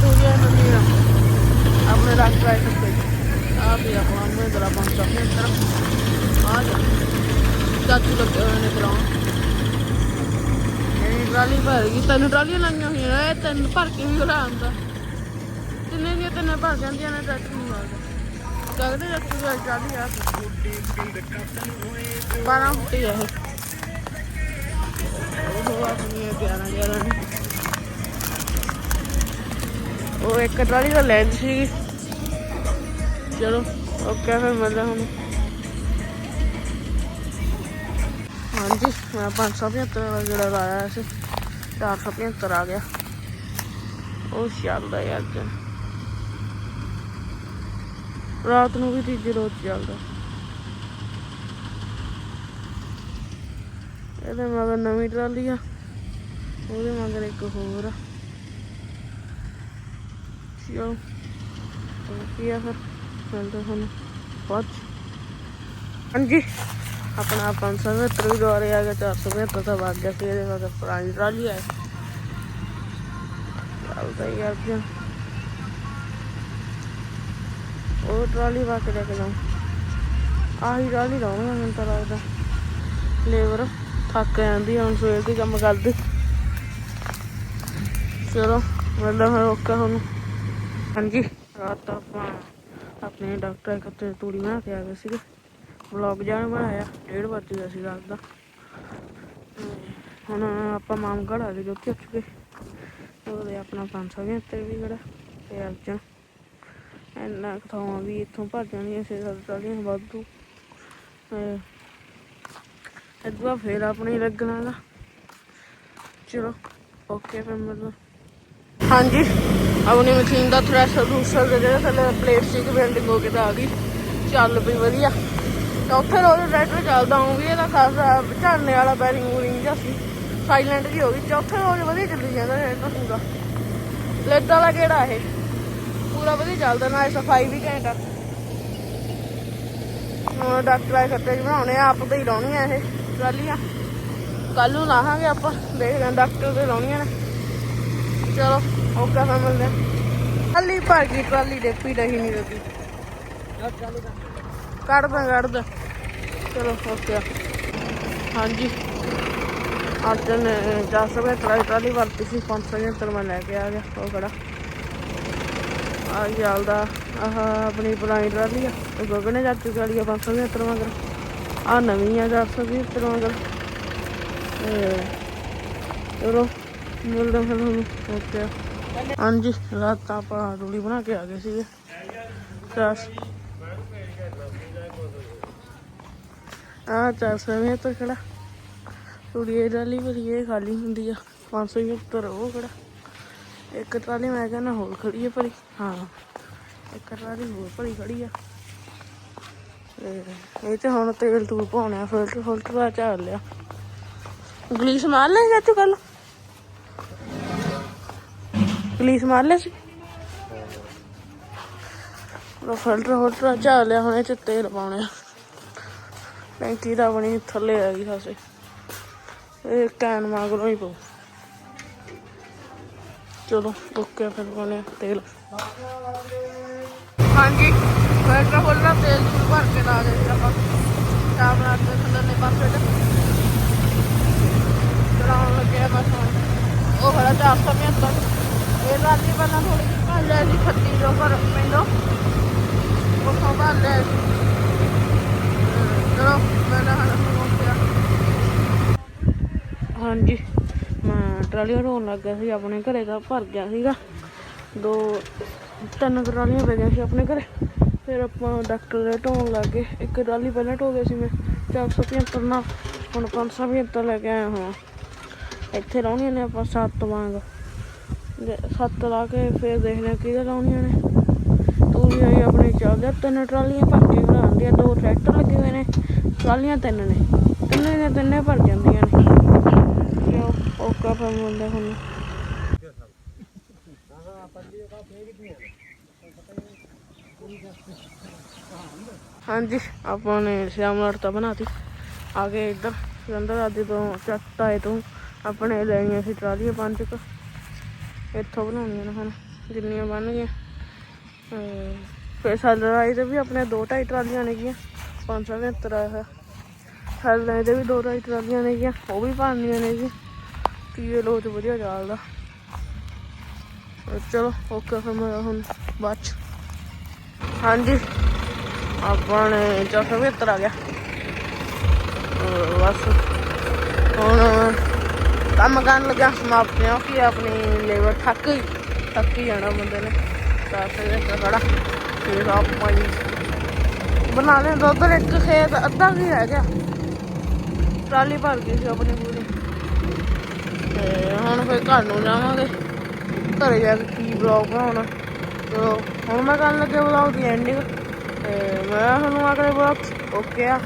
ਤੂੜੀਆਂ ਨਵੀਆਂ ਆਪਣੇ ਰੱਖ ਰਾਇ ਸਕਦੇ ਆ ਵੀ ਆਪਣਾ ਮਹਿੰਦਰਾ 575 ਆ ਜਾ। ਚਾਚੂ ਲੱਗੇ ਹੋਏ ਟਰਾਲੀ ਭਰ ਗਈ, ਤਿੰਨ ਟਰਾਲੀਆਂ ਲਾਈਆਂ ਹੋਈਆਂ ਨੇ ਇਹ ਭਰ ਕੇ ਵੀ ਉਡਾ ਆਉਂਦਾ। ਤਿੰਨੇ ਦੀਆਂ ਤਿੰਨੇ ਭਰ ਜਾਂਦੀਆਂ ਨੇ ਟਰੈਕਟਰ ਨੂੰ ਮਾਰਦਾ ਲੱਗਦੇ ਰੱਖੀ ਹੋਈ ਟਰਾਲੀ ਆ। 12 ਫੁੱਟੀ ਆ ਇਹ। ਉਹ ਆਪਣੀ 11 11 ਉਹ ਇੱਕ ਟਰਾਲੀ ਦਾ ਲੈਂਜ ਸੀ। ਚਲੋ ਓਕੇ ਫਿਰ ਮਿਲਦੇ ਹੁਣ? ਹਾਂਜੀ ਮੈਂ 575 ਦਾ ਜਿਹੜਾ ਲਾਇਆ ਸੀ 475 ਆ ਗਿਆ। ਉਹ ਚੱਲਦਾ ਯਾਰ ਅੱਜ। ਰਾਤ ਨੂੰ ਵੀ ਤੀਜੀ ਰੋਜ਼ ਚੱਲਦਾ। ਇਹਦੇ ਮਗਰ ਨਵੀਂ ਟਰਾਲੀ ਆ, ਉਹਦੇ ਮਗਰ ਇੱਕ ਹੋਰ ਆ। ਚਲੋ ਕੀ ਆ ਫਿਰ? ਮਿਲਦੇ ਹੁਣ। ਬਾਅਦ ਹਾਂਜੀ। ਆਪਣਾ 570 ਵੀ ਦੁਆਰੇ ਆ ਗਿਆ 475 ਤਾਂ ਵੱਧ ਗਿਆ ਸੀ ਇਹਦੇ ਮਗਰ, ਪੁਰਾਣੀ ਟਰਾਲੀ ਆ। ਚੱਲਦਾ ਯਾਰ ਜੀ। ਉਹ ਟਰਾਲੀ ਵਾ ਕੇ ਲੈ ਕੇ ਜਾਉਂ ਆਹੀ ਟਰਾਲੀ ਲਾਉਣਾ ਮੈਨੂੰ ਤਾਂ ਲੱਗਦਾ। ਲੇਬਰ ਥੱਕ ਜਾਂਦੀ ਹੁਣ ਸਵੇਰ ਦੀ ਕੰਮ ਕਰਦੀ। ਚਲੋ ਮਤਲਬ ਹੁਣ ਓਕੇ ਹੁਣ। ਹਾਂਜੀ, ਰਾਤ ਆਪਾਂ ਆਪਣੇ ਡਾਕਟਰ ਕਿਤੇ ਤੂੜੀ ਬਣਾ ਕੇ ਆ ਗਏ ਸੀਗੇ। ਵਲੌਗ ਜਾਣ ਬਣਾਇਆ, ਡੇਢ ਵੱਜ ਗਿਆ ਸੀ ਰਾਤ ਦਾ। ਹੁਣ ਆਪਾਂ ਮਾਮਗੜ ਆ ਗਏ ਜੋ ਕਿ ਚੁੱਕੇ ਉਹਦੇ ਆਪਣਾ 575 ਵੀ ਕਿਹੜਾ ਤੇ ਅਰਜਨ ਇੰਨਾ ਕੁ ਵੀ ਇੱਥੋਂ ਭਰ ਜਾਣੀਆਂ, ਛੇ ਸੱਤ ਟਰਾਲੀਆਂ ਵਾਧੂ। ਇਦੋਂ ਫੇਰ ਆਪਣੇ ਲੱਗਣਾ ਦਾ ਚਲੋ, ਓਕੇ ਫਿਰ ਮਤਲਬ। ਹਾਂਜੀ। ਆਪਣੀ ਮਸ਼ੀਨ ਦਾ ਥ੍ਰੈਸ਼ਰ ਰੂਸਰ ਦੇ ਜਿਹੜੇ ਥੱਲੇ ਪਲੇਸਟਿਕ ਬਿਲਡਿੰਗ ਹੋ ਕੇ ਤਾਂ ਆ ਗਈ। ਚੱਲ ਪਈ ਵਧੀਆ। ਚੌਥੇ ਰੋਜ਼ ਟਰੈਕਟਰ ਚੱਲਦਾ ਹੂੰ ਇਹਦਾ ਖਾਸਾ ਝਾੜਨੇ ਵਾਲਾ ਬੈਰਿੰਗ ਬੂਰਿੰਗ ਜਿਹਾ ਸੀ। ਸਾਈਲੈਂਟ ਜੀ ਹੋ ਗਈ। ਚੌਥੇ ਰੋਜ਼ ਵਧੀਆ ਚੱਲੀ ਜਾਂਦਾ ਟਰੈਕਟਰ ਪੂਰਾ। ਲੈਦ ਵਾਲਾ ਕਿਹੜਾ ਇਹ? ਪੂਰਾ ਵਧੀਆ ਚੱਲਦਾ ਨਾਲ ਸਫ਼ਾਈ ਵੀ ਘੈਂਟ ਹੁਣ ਡਾਕਟਰ ਆਏ ਖੱਤੇ ਚ ਬਣਾਉਣੇ ਆ, ਆਪ ਤੇ ਹੀ ਲਾਉਣੀਆਂ ਇਹ। ਟਰਾਲੀਆਂ ਕੱਲ ਨੂੰ ਲਾਹਾਂਗੇ ਆਪਾਂ। ਦੇਖਦੇ ਹਾਂ ਡਾਕਟਰ ਤੇ ਲਾਉਣੀਆਂ ਨੇ। ਚਲੋ ਓਕੇ ਫਿਰ ਮਿਲਦੇ। ਹਾਂ ਟਰਾਲੀ ਭਰ ਗਈ ਟਰਾਲੀ ਡੇਪੀ ਰਹੀ ਨਹੀਂ ਰੁਕੀ ਕੱਢ ਦਾਂ ਕੱਢ ਦਾਂ ਚਲੋ, ਓਕੇ। ਹਾਂਜੀ। ਅੱਜ ਨੇ 400 ਰੁਪਏ ਟਰਾਲੀ ਟਰਾਲੀ ਵਰਤੀ ਸੀ 575 ਮੈਂ ਲੈ ਕੇ ਆ ਗਿਆ, ਉਹ ਖੜਾ। ਆ ਚੱਲਦਾ ਆਹ ਆਪਣੀ ਪੁਰਾਣੀ ਟਰਾਲੀ ਆ, ਤੇ ਗਗਨੇ ਚਾਚੂ ਵਾਲੀ ਆ 575 ਮਗਰ। ਆ ਨਵੀਂ ਆ 475 ਮਗਰ। ਤੇ ਚਲੋ ਮਿਲਦਾ ਫਿਰ ਤੁਹਾਨੂੰ। ਓਕੇ ਹਾਂਜੀ, ਰਾਤ ਆਪਾਂ ਰੋਲੀ ਬਣਾ ਕੇ ਆ ਗਏ ਸੀਗੇ। ਚਾਸ ਆ ਚਾਰ ਸੌ ਮੀਟਰ ਖੜਾ। ਰੋਲੀ ਇਹ ਟਰਾਲੀ ਭਰੀ ਇਹ ਖਾਲੀ ਹੁੰਦੀ ਆ। 570 ਉਹ ਖੜਾ। ਇੱਕ ਟਰਾਲੀ ਮੈਂ ਕਹਿੰਦਾ ਹੋਰ ਖੜੀ ਹੈ ਭਰੀ। ਹਾਂ। ਇੱਕ ਟਰਾਲੀ ਹੋਰ ਭਰੀ ਖੜੀ ਆ। ਇਹ ਤੇ ਹੁਣ ਤੇਲ ਤੂਲ ਪਾਉਣਾ ਫਿਲਟਰ ਫਿਲਟਰ ਦਾ ਝਾੜ ਲਿਆ। ਗਲੀਸ ਮਾਰ ਲੈ ਚਾਚੂ ਕੱਲ੍ਹ? ਗਲੀਸ ਮਾਰ ਲਿਆ ਸੀ। ਉਹ ਫਿਲਟਰ ਫਿਲਟਰ ਝਾੜ ਲਿਆ ਹੁਣ ਇਹ ਚ ਤੇਲ ਪਾਉਣਾ ਟੈਂਕੀ ਦਾ ਬਣੀ ਥੱਲੇ ਆ ਗਈ ਖਾਸੇ। ਇਹ ਕੈਨ ਮਗਰੋਂ ਹੀ ਪਊ। ਚਲੋ, ਓਕੇ, ਫਿਰ ਪਾਉਣੇ ਤੇਲ। ਹਾਂਜੀ ਫਿਲਟਰ ਖੋਲਣਾ ਤੇਲ ਤੂਲ ਭਰ ਕੇ ਲਾ ਦੇ ਆਪਾਂ। ਸ਼ਾਮ ਰਾਤ ਕੇ ਥੱਲੇ ਪਾਸੇ ਤੇ। ਚਲਾਉਣ ਬਸ ਉਹ ਖੜਾ 475 ਇਹ ਰਾਤੀ ਸੀ ਖੱਤੀ ਜੋ ਪਰ ਮੈਨੂੰ ਉਹ ਤੋਂ ਭਰ ਸੀ ਚਲੋ ਮੈਂ ਨਾ ਹਾਂਜੀ, ਮੈਂ ਟਰਾਲੀਆਂ ਢੋਣ ਲੱਗ ਗਿਆ ਸੀ, ਆਪਣੇ ਘਰੇ ਦਾ ਭਰ ਗਿਆ ਸੀਗਾ। ਦੋ, ਤਿੰਨ ਟਰਾਲੀਆਂ ਪੈ ਗਈਆਂ ਸੀ ਆਪਣੇ ਘਰੇ। ਫਿਰ ਆਪਾਂ ਡਾਕਟਰ ਦੇ ਢੋਣ ਲੱਗ ਗਏ। ਇੱਕ ਟਰਾਲੀ ਪਹਿਲਾਂ ਢੋ ਗਏ ਸੀ ਮੈਂ 475 ਨਾਲ। ਹੁਣ 575 ਲੈ ਕੇ ਆਇਆ ਹਾਂ ਇੱਥੇ ਲਾਉਣੀਆਂ ਨੇ ਆਪਾਂ ਸੱਤ ਵਾਂਗ। ਸੱਤ ਲਾ ਕੇ ਫਿਰ ਦੇਖਦੇ ਕਿਹਦੇ ਲਾਉਣੀਆਂ ਨੇ। ਤੂੰ ਵੀ ਆਈ ਆਪਣੀ ਚੱਲ ਤਿੰਨ ਟਰਾਲੀਆਂ ਭਰ ਕੇ ਬਣਾਉਂਦੀਆਂ ਦੋ ਟਰੈਕਟਰ ਲੱਗੇ ਹੋਏ ਨੇ, ਟਰਾਲੀਆਂ ਤਿੰਨ ਨੇ, ਤਿੰਨੇ ਨੇ ਤਿੰਨੇ ਭਰ ਜਾਂਦੀਆਂ ਨੇ। ਚਲੋ ਓਕਾ ਫਿਰ ਮਿਲਦੇ ਹੁਣ। ਹਾਂਜੀ, ਆਪਾਂ ਨੇ ਸ਼ਾਮਲਾਟ ਤਾਂ ਬਣਾਤੀ। ਆ ਗਏ ਇੱਧਰ ਸਿਲੰਡਰ ਆਦੀ ਤੋਂ ਚੱਟ ਆਏ ਤੋਂ, ਆਪਣੇ ਲੈਣੀਆਂ ਸੀ ਟਰਾਲੀਆਂ ਪੰਜ ਕੁ। ਇੱਥੋਂ ਬਣਾਉਣੀਆਂ ਨੇ ਹੁਣ, ਜਿੰਨੀਆਂ ਬਣ ਗਈਆਂ ਫਿਰ ਸੈਲਰਾਈ ਤੇ ਵੀ ਆਪਣੇ ਦੋ ਢਾਈ ਟਰਾਲੀਆਂ ਨੇਗੀਆਂ 575 ਆਇਆ ਹੈ ਸੈਲਰ ਆਈ ਤੇ ਵੀ ਦੋ ਢਾਈ ਟਰਾਲੀਆਂ ਨੇਗੀਆਂ ਉਹ ਵੀ ਭਰਨੀਆਂ ਜੀ। ਕੀ ਲੋਚ ਵਧੀਆ ਚੱਲਦਾ ਚਲੋ ਓਕੇ ਫਿਰ ਮੈਂ ਹੁਣ, ਬਾਅਦ ਚ। ਹਾਂਜੀ, ਆਪਾਂ ਨੇ 475 ਆ ਗਿਆ। ਬਸ, ਹੁਣ ਕੰਮ ਕਰਨ ਲੱਗਾ ਸਮਾਪਤ ਕਿ ਆਪਣੀ ਲੇਬਰ ਥੱਕ ਗਈ, ਥੱਕ ਹੀ ਜਾਣਾ ਬੰਦੇ ਨੇ। ਤਾਂ ਫਿਰ ਇੱਕ ਖੜਾ, ਫਿਰ ਆਪਾਂ ਜੀ ਬਣਾ ਲਿਆ, ਦੁੱਧ ਇੱਕ ਖੇਤ, ਅੱਧਾ ਕੀ ਰਹਿ ਗਿਆ। ਟਰਾਲੀ ਭਰ ਗਈ ਸੀ ਆਪਣੀ ਪੂਰੀ। ਤੇ ਹੁਣ ਫਿਰ ਘਰ ਨੂੰ ਜਾਵਾਂਗੇ। ਘਰੇ ਜਾ ਕੇ ਕੀ ਬਲੌਗ ਬਣਾਉਣਾ। ਚਲੋ, ਹੁਣ ਮੈਂ ਕਰਨ ਲੱਗਿਆ ਬਲੌਗ ਦੀ ਐਂਡਿੰਗ ਤੇ ਮੈਂ ਤੁਹਾਨੂੰ ਅਗਲੇ ਬਲੌਗ ਓਕੇ ਆ।